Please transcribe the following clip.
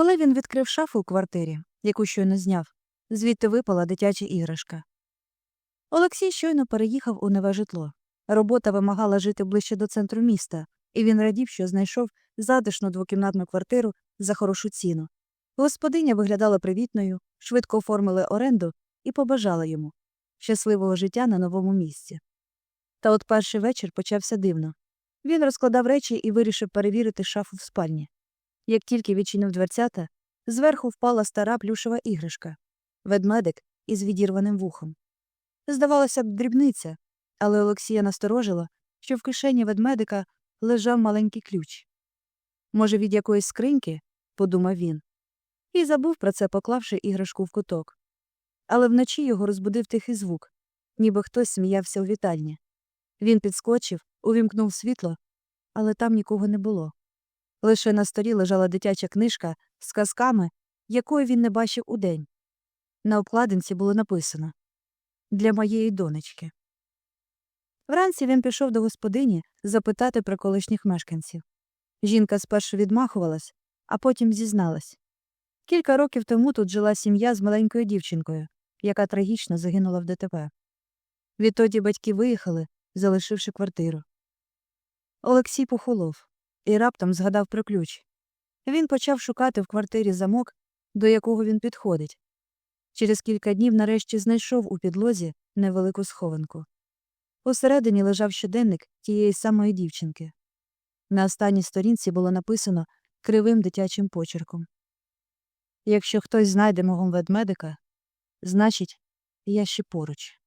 Коли він відкрив шафу у квартирі, яку щойно зняв, звідти випала дитяча іграшка. Олексій щойно переїхав у нове житло. Робота вимагала жити ближче до центру міста, і він радів, що знайшов затишну двокімнатну квартиру за хорошу ціну. Господиня виглядала привітною, швидко оформили оренду і побажала йому щасливого життя на новому місці. Та от перший вечір почався дивно. Він розкладав речі і вирішив перевірити шафу в спальні. Як тільки відчинив дверцята, зверху впала стара плюшева іграшка ведмедик із відірваним вухом. Здавалося б, дрібниця, але Олексія насторожило, що в кишені ведмедика лежав маленький ключ. Може, від якоїсь скриньки, подумав він, і забув про це, поклавши іграшку в куток. Але вночі його розбудив тихий звук, ніби хтось сміявся у вітальні. Він підскочив, увімкнув світло, але там нікого не було. Лише на столі лежала дитяча книжка з казками, якої він не бачив удень. На обкладинці було написано Для моєї донечки. Вранці він пішов до господині запитати про колишніх мешканців. Жінка спершу відмахувалась, а потім зізналась. Кілька років тому тут жила сім'я з маленькою дівчинкою, яка трагічно загинула в ДТП. Відтоді батьки виїхали, залишивши квартиру. Олексій похолов і раптом згадав про ключ. Він почав шукати в квартирі замок, до якого він підходить. Через кілька днів нарешті знайшов у підлозі невелику схованку. Усередині лежав щоденник тієї самої дівчинки. На останній сторінці було написано кривим дитячим почерком Якщо хтось знайде мого ведмедика, значить, я ще поруч.